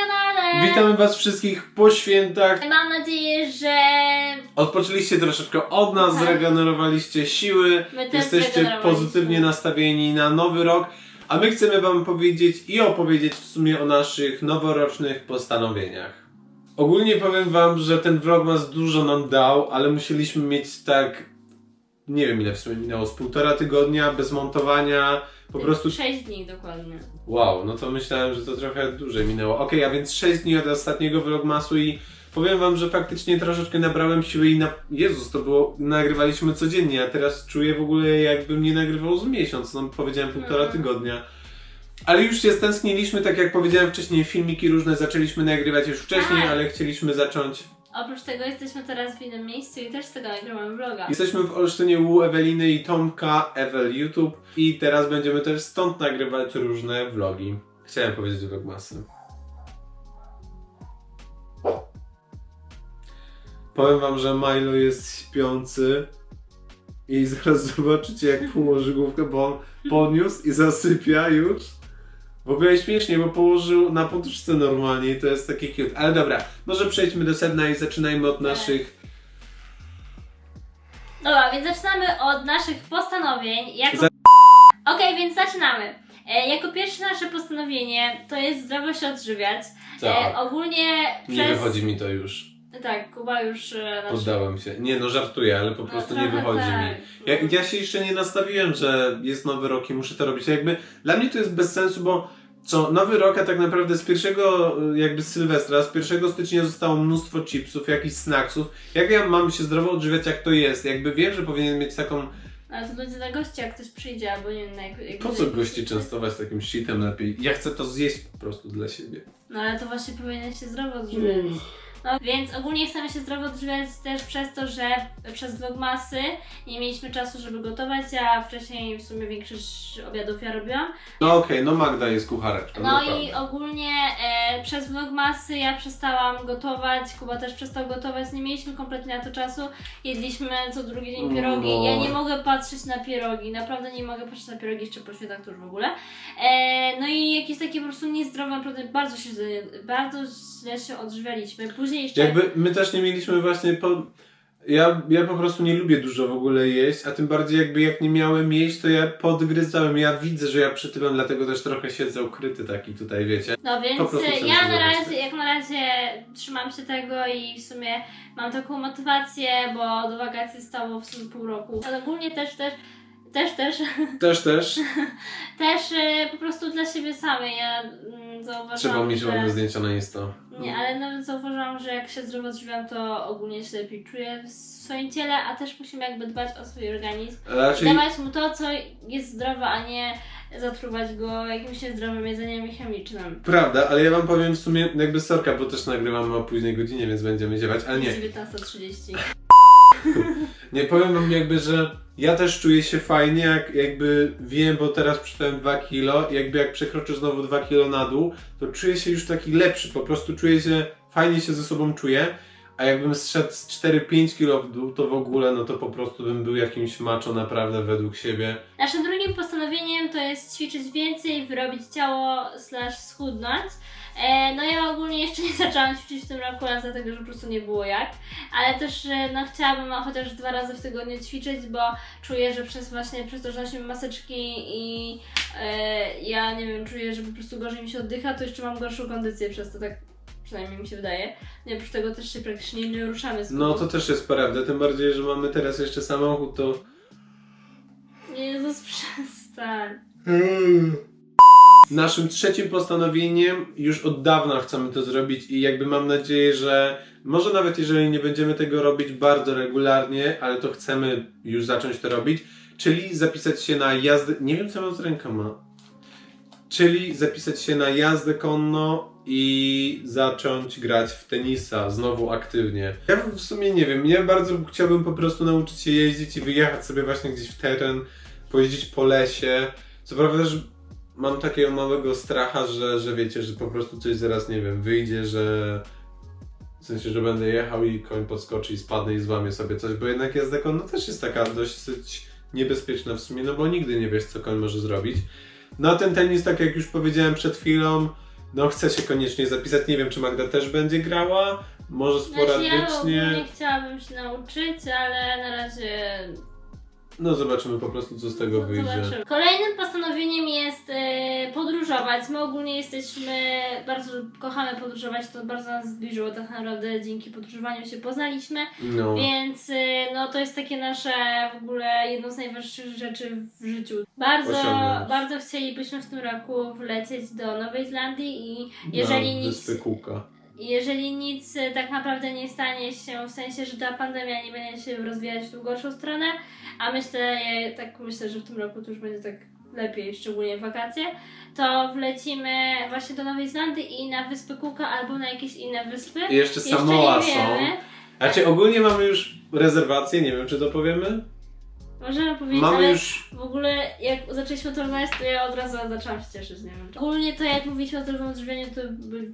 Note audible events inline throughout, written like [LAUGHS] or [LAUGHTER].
kanale! Witamy Was wszystkich po świętach. Mam nadzieję, że Odpoczęliście troszeczkę od nas, Tak. zregenerowaliście siły, my też jesteście zregenerowaliśmy. pozytywnie nastawieni na nowy rok, a my chcemy Wam powiedzieć i opowiedzieć w sumie o naszych noworocznych postanowieniach. Ogólnie powiem Wam, że ten vlogmas dużo nam dał, ale musieliśmy mieć tak, nie wiem ile w sumie minęło, z półtora tygodnia bez montowania, po prostu 6 dni dokładnie. Wow, no to myślałem, że to trochę dłużej minęło. Okej, a więc 6 dni od ostatniego vlogmasu i powiem wam, że faktycznie troszeczkę nabrałem siły i na... Jezus, to było... nagrywaliśmy codziennie, a teraz czuję w ogóle jakbym nie nagrywał z miesiąc, no powiedziałem półtora Mhm. tygodnia. Ale już się stęskniliśmy, tak jak powiedziałem wcześniej, filmiki różne zaczęliśmy nagrywać już wcześniej, Tak. ale chcieliśmy zacząć. Oprócz tego jesteśmy teraz w innym miejscu i też z tego nagrywamy vloga. Jesteśmy w Olsztynie u Eweliny i Tomka, Ewel YouTube i teraz będziemy też stąd nagrywać różne vlogi. Chciałem powiedzieć vlogmasy. Powiem wam, że Milo jest śpiący i zaraz [LAUGHS] zobaczycie jak położy główkę, bo on podniósł i zasypia już. W ogóle śmiesznie, bo położył na poduszce normalnie i to jest takie cute. Ale dobra, może przejdźmy do sedna i zaczynajmy od naszych Dobra, więc zaczynamy od naszych postanowień. Jako... Za- Okej, więc zaczynamy. E, jako pierwsze nasze postanowienie to jest zdrowo się odżywiać. E, Tak. ogólnie Nie przez... wychodzi mi to już. Tak, Kuba już e, nasz... Poddałem się. Nie no, żartuję, ale po No, prostu nie trochę wychodzi tak. mi. Ja, ja się jeszcze nie nastawiłem, że jest nowy rok i muszę to robić. Jakby dla mnie to jest bez sensu, bo co, nowy rok, a tak naprawdę z pierwszego y, jakby Sylwestra, z 1 stycznia zostało mnóstwo chipsów, jakichś snacksów. Jak ja mam się zdrowo odżywiać, jak to jest? Jakby wiem, że powinien mieć taką... Ale to będzie dla gości, jak ktoś przyjdzie, albo nie wiem, na jak, jak Po co gości częstować takim shitem lepiej? Ja chcę to zjeść po prostu dla siebie. No ale to właśnie powinien się zdrowo odżywiać. No więc ogólnie chcemy się zdrowo odżywiać też przez to, że przez vlogmasy nie mieliśmy czasu, żeby gotować, a wcześniej w sumie większość obiadów ja robiłam. No okej, no Magda jest kuchareczką. No naprawdę. i ogólnie e, przez vlogmasy ja przestałam gotować, Kuba też przestał gotować, nie mieliśmy kompletnie na to czasu. Jedliśmy co drugi dzień pierogi. No. Ja nie mogę patrzeć na pierogi, naprawdę nie mogę patrzeć na pierogi jeszcze po świętach to już w ogóle. E, no i jakieś takie po prostu niezdrowe, naprawdę bardzo się, bardzo źle się odżywialiśmy. Później jeszcze... Jakby my też nie mieliśmy właśnie po... Ja, ja po prostu nie lubię dużo w ogóle jeść, a tym bardziej jakby jak nie miałem jeść, to ja podgryzałem. Ja widzę, że ja przytyłem, dlatego też trochę siedzę ukryty taki tutaj, wiecie. No więc ja na razie, jak na razie trzymam się tego i w sumie mam taką motywację, bo do wakacji stało w sumie pół roku. Ale ogólnie też, też, też, też, Też, też. [LAUGHS] też e, po prostu dla siebie samej. Ja mm, zauważyłam, Trzeba mieć że... ładne zdjęcia na Insta. Nie, ale nawet zauważyłam, że jak się zdrowo odżywiam, to ogólnie się lepiej czuję w swoim ciele, a też musimy jakby dbać o swój organizm. Raczej Dawać mu to, co jest zdrowe, a nie zatruwać go jakimś niezdrowym jedzeniem chemicznym. prawda, ale ja wam powiem w sumie jakby sorka, bo też nagrywamy o późnej godzinie, więc będziemy ziewać, ale nie. 19.30. [LAUGHS] Nie, powiem wam jakby, że ja też czuję się fajnie, jak jakby wiem, bo teraz przytyłem 2 kilo, jakby jak przekroczę znowu 2 kilo na dół, to czuję się już taki lepszy, po prostu czuję się, fajnie się ze sobą czuję, a jakbym zszedł z 4-5 kilo w dół, to w ogóle, no to po prostu bym był jakimś macho naprawdę według siebie. Naszym drugim postanowieniem to jest ćwiczyć więcej, wyrobić ciało slash schudnąć. E, no ja ogólnie jeszcze nie [LAUGHS] zaczęłam ćwiczyć w tym roku, dlatego, że po prostu nie było jak. Ale też e, no chciałabym chociaż dwa razy w tygodniu ćwiczyć, bo czuję, że przez właśnie przez to, że nosimy maseczki i e, ja nie wiem, czuję, że po prostu gorzej mi się oddycha, to jeszcze mam gorszą kondycję przez to, tak przynajmniej mi się wydaje. No i oprócz tego też się praktycznie nie ruszamy z No to też jest prawda, tym bardziej, że mamy teraz jeszcze samochód, to... Jezus, [LAUGHS] przestań. Naszym trzecim postanowieniem już od dawna chcemy to zrobić i jakby mam nadzieję, że może nawet jeżeli nie będziemy tego robić bardzo regularnie, ale to chcemy już zacząć to robić, czyli zapisać się na jazdę, nie wiem co mam z rękoma, czyli zapisać się na jazdę konno i zacząć grać w tenisa znowu aktywnie. Ja w sumie nie wiem, ja bardzo chciałbym po prostu nauczyć się jeździć i wyjechać sobie właśnie gdzieś w teren, pojeździć po lesie. Co prawda też mam takiego małego stracha, że, że wiecie, że po prostu coś zaraz, nie wiem, wyjdzie, że w sensie, że będę jechał i koń podskoczy i spadnę i złamie sobie coś, bo jednak jazda konno też jest taka dosyć niebezpieczna w sumie, no bo nigdy nie wiesz, co koń może zrobić. No a ten tenis, tak jak już powiedziałem przed chwilą, no chcę się koniecznie zapisać. Nie wiem, czy Magda też będzie grała, może Znaczy ja sporadycznie. ogólnie chciałabym się nauczyć, ale na razie No zobaczymy po prostu, co z tego wyjdzie. Zobaczymy. Kolejnym postanowieniem jest e, podróżować. My ogólnie jesteśmy, bardzo kochamy podróżować, to bardzo nas zbliżyło tak naprawdę, dzięki podróżowaniu się poznaliśmy, No. więc e, no to jest takie nasze w ogóle jedno z najważniejszych rzeczy w życiu. Bardzo, Osiągnąć. bardzo chcielibyśmy w tym roku wlecieć do Nowej Zelandii i jeżeli nic Wyspy Kuka. Jeżeli nic e, tak naprawdę nie stanie się, w sensie, że ta pandemia nie będzie się rozwijać w tą gorszą stronę, a myślę, ja tak myślę, że w tym roku to już będzie tak lepiej, szczególnie wakacje, to wlecimy właśnie do Nowej Zelandii i na Wyspy Kuka albo na jakieś inne wyspy. I jeszcze Samoa nie są. Znaczy ogólnie mamy już rezerwację, nie wiem czy to powiemy. Możemy powiedzieć, Mamy ale już. w ogóle jak zaczęliśmy to rozmawiać, to ja od razu zaczęłam się cieszyć, nie wiem. Ogólnie to jak mówiliśmy o zdrowym odżywianiu, to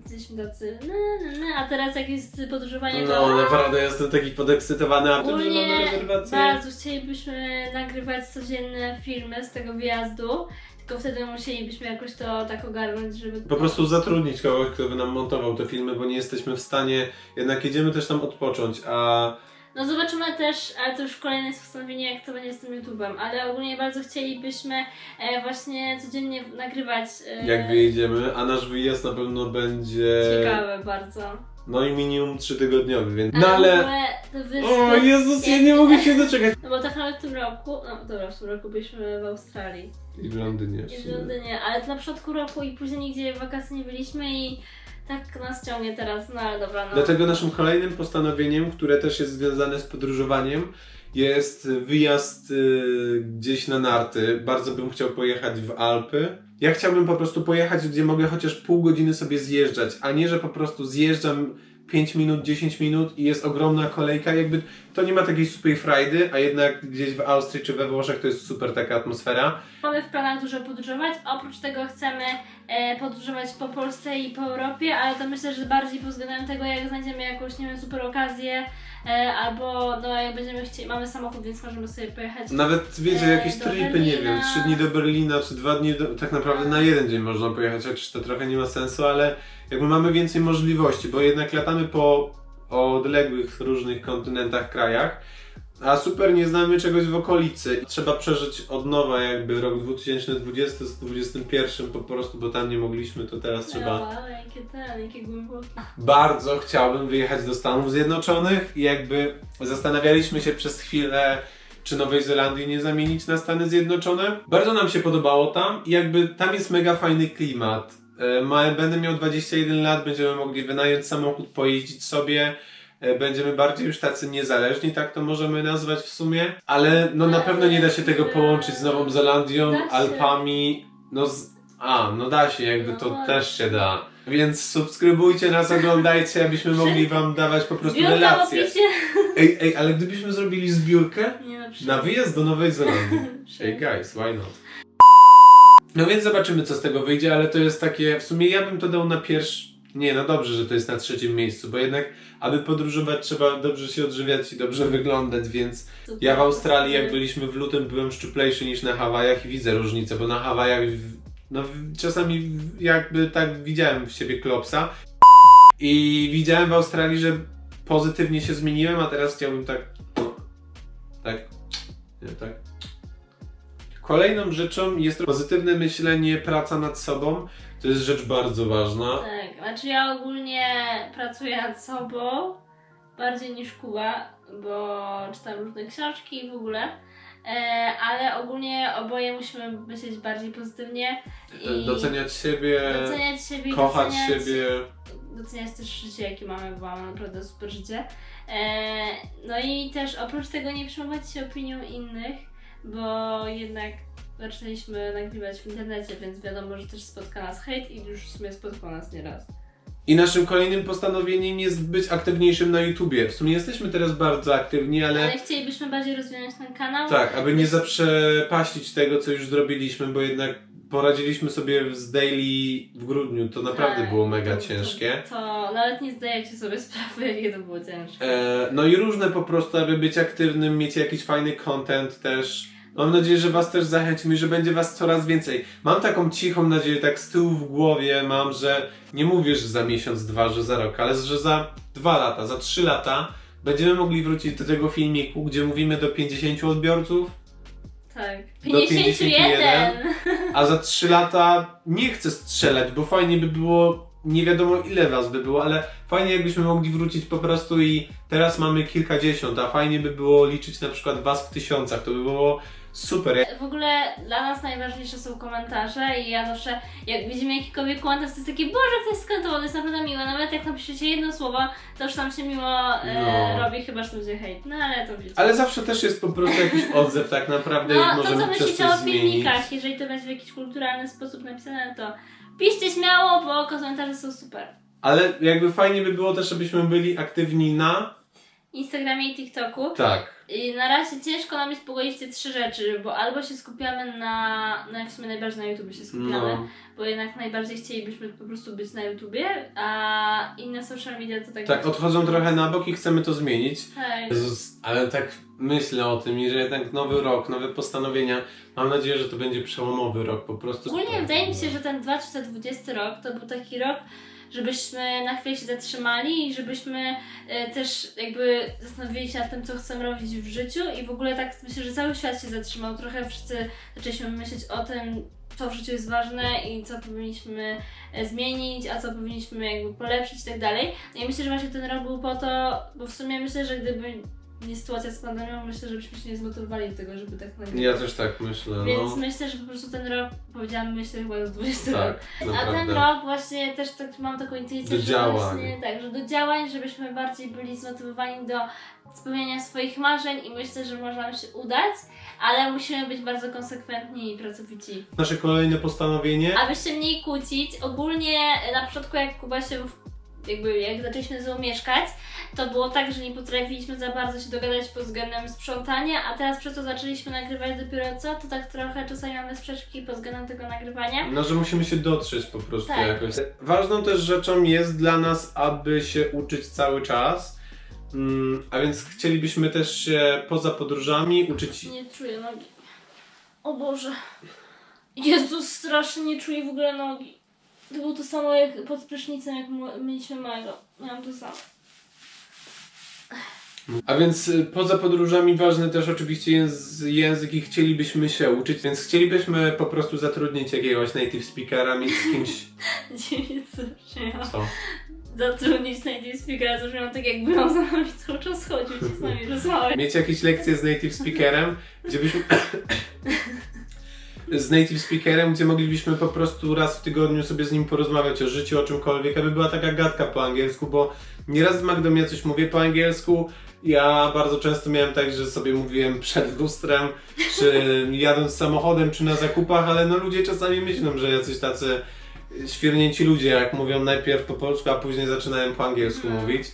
byliśmy tacy na, na, na, a teraz jak jest podróżowanie, to No naprawdę jestem taki podekscytowany, a tym, że Ogólnie mamy rezerwację. Bardzo chcielibyśmy nagrywać codzienne filmy z tego wyjazdu, tylko wtedy musielibyśmy jakoś to tak ogarnąć, żeby... Po prostu zatrudnić kogoś, kto by nam montował te filmy, bo nie jesteśmy w stanie, jednak jedziemy też tam odpocząć, a No zobaczymy też, ale to już kolejne jest postanowienie, jak to będzie z tym YouTube'em, ale ogólnie bardzo chcielibyśmy e, właśnie codziennie nagrywać. E, jak wyjedziemy, a nasz wyjazd na pewno będzie Ciekawe bardzo. no i minimum 3 tygodniowy, więc... No ale... O Jezus, ja nie mogę się doczekać. No bo tak naprawdę w tym roku, no dobra, w tym roku byliśmy w Australii. I w Londynie. w I w sumie. Londynie, ale na początku roku i później nigdzie w wakacje nie byliśmy i tak nas ciągnie teraz, no ale dobra, no. Dlatego naszym kolejnym postanowieniem, które też jest związane z podróżowaniem, jest wyjazd y, gdzieś na narty. Bardzo bym chciał pojechać w Alpy. Ja chciałbym po prostu pojechać, gdzie mogę chociaż pół godziny sobie zjeżdżać, a nie, że po prostu zjeżdżam 5 minut, 10 minut i jest ogromna kolejka. Jakby to nie ma takiej super frajdy, a jednak gdzieś w Austrii czy we Włoszech to jest super taka atmosfera. Mamy w planach dużo podróżować, oprócz tego chcemy e, podróżować po Polsce i po Europie, ale to myślę, że bardziej pod względem tego, jak znajdziemy jakąś, nie wiem, super okazję, e, albo no jak będziemy chcieli, mamy samochód, więc możemy sobie pojechać. Nawet wiecie, E, jakieś do tripy, nie wiem, Berlina. trzy dni do Berlina, czy dwa dni, do, tak naprawdę na jeden dzień można pojechać, chociaż to trochę nie ma sensu, ale jakby mamy więcej możliwości, bo jednak latamy po odległych różnych kontynentach, krajach, a super nie znamy czegoś w okolicy. Trzeba przeżyć od nowa jakby rok 2020 z 2021 po prostu, bo tam nie mogliśmy, to teraz trzeba... No, ale jakie ten, jakie głębokie. Bardzo chciałbym wyjechać do Stanów Zjednoczonych i jakby zastanawialiśmy się przez chwilę, czy Nowej Zelandii nie zamienić na Stany Zjednoczone. Bardzo nam się podobało tam i jakby tam jest mega fajny klimat. E, będę miał 21 lat, będziemy mogli wynająć samochód, pojeździć sobie. E, Będziemy bardziej już tacy niezależni, tak to możemy nazwać w sumie. Ale no na pewno nie da się tego połączyć z Nową Zelandią. Alpami. No z... A, no da się, jakby to No. też się da. Więc subskrybujcie nas, oglądajcie, abyśmy mogli wam dawać po prostu Zbiórka relacje. opisie. Ej, ej, ale gdybyśmy zrobili zbiórkę Nie no, przy- na wyjazd do Nowej Zelandii. [LAUGHS] Ej, guys, why not? No więc zobaczymy, co z tego wyjdzie, ale to jest takie, w sumie ja bym to dał na pierwszy... Nie, no dobrze, że to jest na trzecim miejscu, bo jednak, aby podróżować, trzeba dobrze się odżywiać i dobrze wyglądać, więc ja w Australii, jak byliśmy w lutym, byłem szczuplejszy niż na Hawajach i widzę różnicę, bo na Hawajach no, czasami jakby tak widziałem w siebie klopsa i widziałem w Australii, że pozytywnie się zmieniłem, a teraz chciałbym tak tak, nie tak. Kolejną rzeczą jest pozytywne myślenie, praca nad sobą. To jest rzecz bardzo ważna. Tak, znaczy ja ogólnie pracuję nad sobą bardziej niż Kuba, bo czytam różne książki i w ogóle. E, ale ogólnie oboje musimy myśleć bardziej pozytywnie i Doceniać siebie, doceniać siebie, kochać doceniać, siebie. doceniać też życie, jakie mamy, bo mamy naprawdę super życie. E, no i też oprócz tego nie przejmować się opinią innych, bo jednak zaczęliśmy nagrywać w internecie, więc wiadomo, że też spotka nas hejt i już w sumie spotkał nas nieraz. I naszym kolejnym postanowieniem jest być aktywniejszym na YouTubie. W sumie jesteśmy teraz bardzo aktywni, ale, Ale chcielibyśmy bardziej rozwinąć ten kanał. tak, aby nie zaprzepaścić tego, co już zrobiliśmy, bo jednak poradziliśmy sobie z daily w grudniu. To naprawdę Tak, było mega to- ciężkie. To, to nawet nie zdajecie sobie sprawy, [LAUGHS] jakie to było ciężkie. E, no i różne po prostu, aby być aktywnym, mieć jakiś fajny content też. Mam nadzieję, że Was też zachęcimy że będzie Was coraz więcej. Mam taką cichą nadzieję, tak z tyłu w głowie mam, że nie mówię, że za miesiąc, dwa, że za rok, ale że za dwa lata, za trzy lata będziemy mogli wrócić do tego filmiku, gdzie mówimy do 50 odbiorców, Tak. Do 51! a za 3 lata nie chcę strzelać, bo fajnie by było, nie wiadomo ile was by było, ale fajnie jakbyśmy mogli wrócić po prostu i teraz mamy kilkadziesiąt, a fajnie by było liczyć na przykład was w tysiącach, to by było super. W ogóle dla nas najważniejsze są komentarze i ja zawsze, jak widzimy jakikolwiek komentarz, to jest takie, Boże, ktoś skomentował, to jest naprawdę miłe, nawet jak napiszecie jedno słowo, to już tam się miło e, No. robi, chyba że to będzie hejt, no ale to wiecie. Ale zawsze też jest po prostu jakiś odzew tak naprawdę, No, to możemy co przez myślicie coś o zmienić. filmikach, jeżeli to będzie w jakiś kulturalny sposób napisane, to piszcie śmiało, bo komentarze są super. Ale jakby fajnie by było też, żebyśmy byli aktywni na... Instagramie i TikToku. Tak. I na razie ciężko nam jest pogodzić te trzy rzeczy, bo albo się skupiamy na, no w sumie najbardziej na YouTube się skupiamy, No. bo jednak najbardziej chcielibyśmy po prostu być na YouTubie, a inne social media to tak... Tak, odchodzą trochę na bok i chcemy to zmienić. Tak. Jezus, ale tak myślę o tym i że jednak nowy rok, nowe postanowienia. Mam nadzieję, że to będzie przełomowy rok po prostu. Ogólnie wydaje mi się, że ten 2020 rok to był taki rok, żebyśmy na chwilę się zatrzymali i żebyśmy e, też jakby zastanowili się nad tym, co chcemy robić w życiu i w ogóle tak myślę, że cały świat się zatrzymał. Trochę wszyscy zaczęliśmy myśleć o tym, co w życiu jest ważne i co powinniśmy e, zmienić, a co powinniśmy jakby polepszyć i tak dalej. No i myślę, że właśnie ten rok był po to, bo w sumie myślę, że gdyby nie sytuacja z pandemią, myślę, że byśmy się nie zmotywowali do tego, żeby tak nagrywać. Ja też tak myślę. Więc no. myślę, że po prostu ten rok, powiedziałam, myślę chyba już 20 rok. Tak, A ten rok właśnie też tak mam taką intuicję, Do że działań. właśnie tak, że do działań, żebyśmy bardziej byli zmotywowani do spełniania swoich marzeń i myślę, że może nam się udać, ale musimy być bardzo konsekwentni i pracowici. Nasze kolejne postanowienie. Aby się mniej kłócić, ogólnie na początku jak Kuba się w- jakby jak zaczęliśmy z nią mieszkać, to było tak, że nie potrafiliśmy za bardzo się dogadać pod względem sprzątania, a teraz przez to zaczęliśmy nagrywać dopiero co, to tak trochę czasami mamy sprzeczki pod względem tego nagrywania. No, że musimy się dotrzeć po prostu Tak. jakoś. Ważną też rzeczą jest dla nas, aby się uczyć cały czas. Mm, a więc chcielibyśmy też się poza podróżami uczyć. Nie czuję nogi. O Boże. Jezus, strasznie nie czuję w ogóle nogi. To było to samo jak pod prysznicem, jak mieliśmy małego. Miałam to samo. A więc y, poza podróżami ważny też oczywiście jest język i chcielibyśmy się uczyć, więc chcielibyśmy po prostu zatrudnić jakiegoś native speakera, mieć z kimś. [LAUGHS] Dziwnie zabrzmiało. Co? Zatrudnić native speakera, zabrzmiało tak jakby on za nami cały czas chodził i z nami rozmawiał. Mieć jakieś lekcje z native speakerem, gdzie byśmy. Z native speakerem, gdzie moglibyśmy po prostu raz w tygodniu sobie z nim porozmawiać o życiu, o czymkolwiek, aby była taka gadka po angielsku, bo nieraz z Magdą ja coś mówię po angielsku. Ja bardzo często miałem tak, że sobie mówiłem przed lustrem, czy jadąc samochodem, czy na zakupach, ale no ludzie czasami myślą, że jacyś tacy świernięci ludzie, jak mówią najpierw po polsku, a później zaczynają po angielsku Mhm. mówić.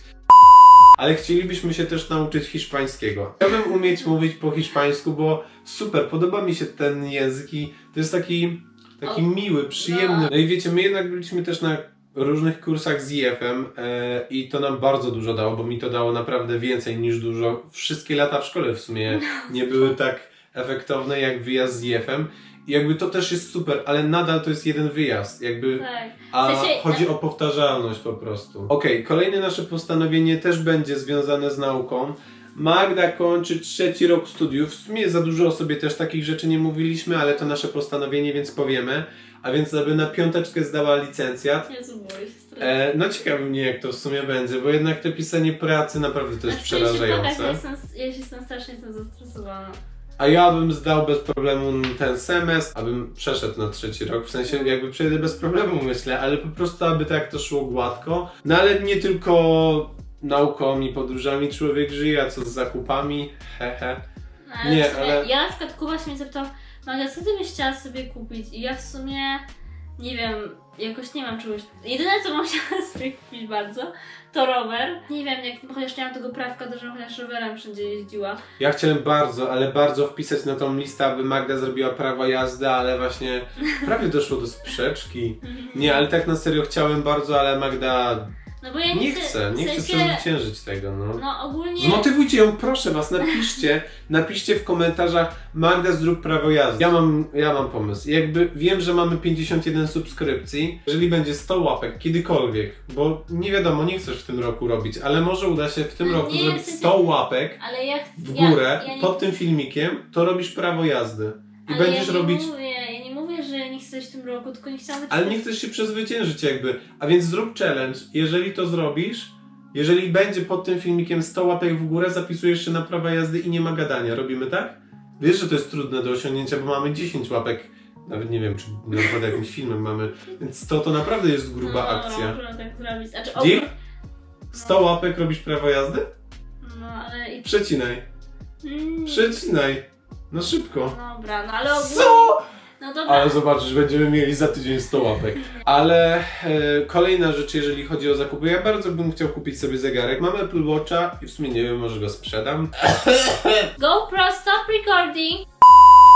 Ale chcielibyśmy się też nauczyć hiszpańskiego. Chciałbym umieć mówić po hiszpańsku, bo super, podoba mi się ten język i to jest taki, taki miły, przyjemny. No i wiecie, my jednak byliśmy też na różnych kursach z IF-em e, i to nam bardzo dużo dało, bo mi to dało naprawdę więcej niż dużo. Wszystkie lata w szkole w sumie nie były tak efektowne jak wyjazd z IF-em. Jakby to też jest super, ale nadal to jest jeden wyjazd. Jakby Tak. a W sensie- chodzi o powtarzalność po prostu. Okej, kolejne nasze postanowienie też będzie związane z nauką. Magda kończy trzeci rok studiów. W sumie za dużo o sobie też takich rzeczy nie mówiliśmy, ale to nasze postanowienie, więc powiemy. A więc aby na piąteczkę zdała licencjat. Jezu, boję się strasznie. E, no ciekawi mnie jak to w sumie będzie, bo jednak to pisanie pracy naprawdę to jest Znaczy, ja się pokaż, Ja jestem, ja się jestem strasznie jestem zestresowana. A ja bym zdał bez problemu ten semestr, abym przeszedł na trzeci rok. W sensie jakby przejdę bez problemu myślę, ale po prostu aby tak to szło gładko. No ale nie tylko nauką i podróżami człowiek żyje, a co z zakupami? Hehe. No, ale Nie, ale- Ja na przykład Kuba się mnie zapytał, Maga, co ty byś chciała sobie kupić? I ja w sumie nie wiem, jakoś nie mam czegoś. Jedyne co chciała sobie kupić bardzo, to rower. Nie wiem, jak chociaż nie mam tego prawka, to żebym chociaż rowerem wszędzie jeździła. Ja chciałem bardzo, ale bardzo wpisać na tą listę, aby Magda zrobiła prawo jazdy, ale właśnie prawie doszło do sprzeczki. Nie, ale tak na serio chciałem bardzo, ale Magda No bo ja Nie chcę, chcę, nie w chcę sensie, przezwyciężyć tego, no. No ogólnie... Zmotywujcie ją, proszę was, napiszcie, [LAUGHS] napiszcie w komentarzach Magda zrób prawo jazdy. Ja mam, ja mam pomysł. Jakby wiem, że mamy 51 subskrypcji. Jeżeli będzie 100 łapek kiedykolwiek, bo nie wiadomo, nie chcesz w tym roku robić, ale może uda się w tym No roku nie, zrobić w sensie- 100 łapek Ale ja chcę... w górę ja, ja nie, pod tym filmikiem, to robisz prawo jazdy. I ale będziesz ja nie robić Mówię, nie nie coś w tym roku, tylko nie chciałam. Ale nie chcesz się przezwyciężyć jakby. A więc zrób challenge. Jeżeli to zrobisz, jeżeli będzie pod tym filmikiem 100 łapek w górę, zapisujesz się na prawa jazdy i nie ma gadania. Robimy tak? Wiesz, że to jest trudne do osiągnięcia, bo mamy 10 łapek. Nawet nie wiem, czy nawet jakimś filmem mamy. Więc to, to naprawdę jest gruba no, akcja. No, możemy tak zrobić. Znaczy, ogólnie... 100 łapek robisz prawo jazdy? No, ale i... Przecinaj. Mm, Przecinaj. No szybko. Dobra, no ale ogólnie... Co? No dobra. Ale zobaczysz, będziemy mieli za tydzień 100 łapek. Ale e, kolejna rzecz, jeżeli chodzi o zakupy, ja bardzo bym chciał kupić sobie zegarek. Mam Apple Watcha i w sumie nie wiem, może go sprzedam. [COUGHS] GoPro, stop recording!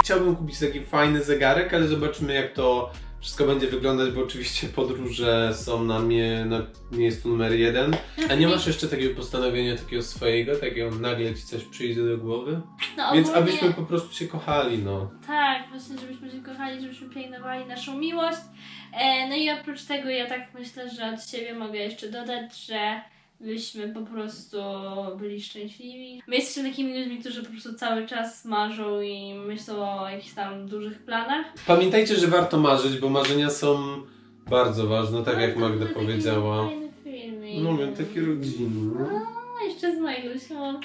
Chciałbym kupić taki fajny zegarek, ale zobaczymy jak to wszystko będzie wyglądać, bo oczywiście podróże są na mnie na miejscu numer jeden. A nie masz jeszcze takiego postanowienia, takiego swojego, takiego nagle ci coś przyjdzie do głowy? No Więc ogólnie... abyśmy po prostu się kochali, no. Tak, właśnie, żebyśmy się kochali, żebyśmy pielęgnowali naszą miłość. E, no i oprócz tego ja tak myślę, że od siebie mogę jeszcze dodać, że byśmy po prostu byli szczęśliwi. My jesteśmy takimi ludźmi, którzy po prostu cały czas marzą i myślą o jakichś tam dużych planach. Pamiętajcie, że warto marzyć, bo marzenia są bardzo ważne, tak No, jak Magda taki powiedziała. Fajny filmik. No, rodziny. no. No, jeszcze z Majlusią.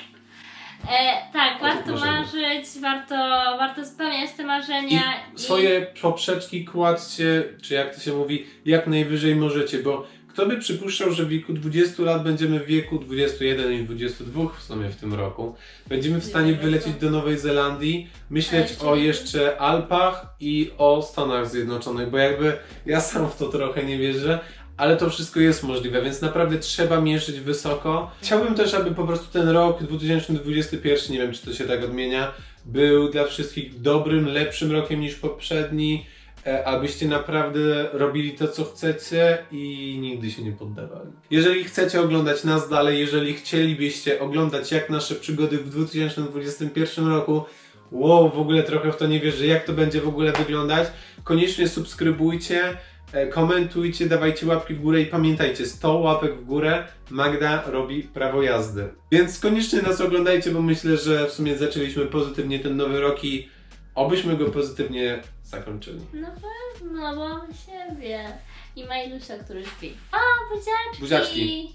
E, tak, warto marzenia. marzyć, warto, warto spełniać te marzenia. I swoje poprzeczki kładźcie, czy jak to się mówi, jak najwyżej możecie, bo kto by przypuszczał, że w wieku 20 lat będziemy w wieku 21 i 22 w sumie w tym roku, będziemy w stanie wylecieć do Nowej Zelandii, myśleć Ale o jeszcze Alpach i o Stanach Zjednoczonych, bo jakby ja sam w to trochę nie wierzę, ale to wszystko jest możliwe, więc naprawdę trzeba mierzyć wysoko. Chciałbym też, aby po prostu ten rok 2021, nie wiem czy to się tak odmienia, był dla wszystkich dobrym, lepszym rokiem niż poprzedni, e, abyście naprawdę robili to, co chcecie i nigdy się nie poddawali. Jeżeli chcecie oglądać nas dalej, jeżeli chcielibyście oglądać jak nasze przygody w 2021 roku, wow, w ogóle trochę w to nie wierzę, jak to będzie w ogóle wyglądać, koniecznie subskrybujcie, komentujcie, dawajcie łapki w górę i pamiętajcie, 100 łapek w górę, Magda robi prawo jazdy. Więc koniecznie nas oglądajcie, bo myślę, że w sumie zaczęliśmy pozytywnie ten nowy rok i obyśmy go pozytywnie zakończyli. No pewno, bo mamy siebie. I Majlusia, który śpi. O, buziaczki! Buziaczki.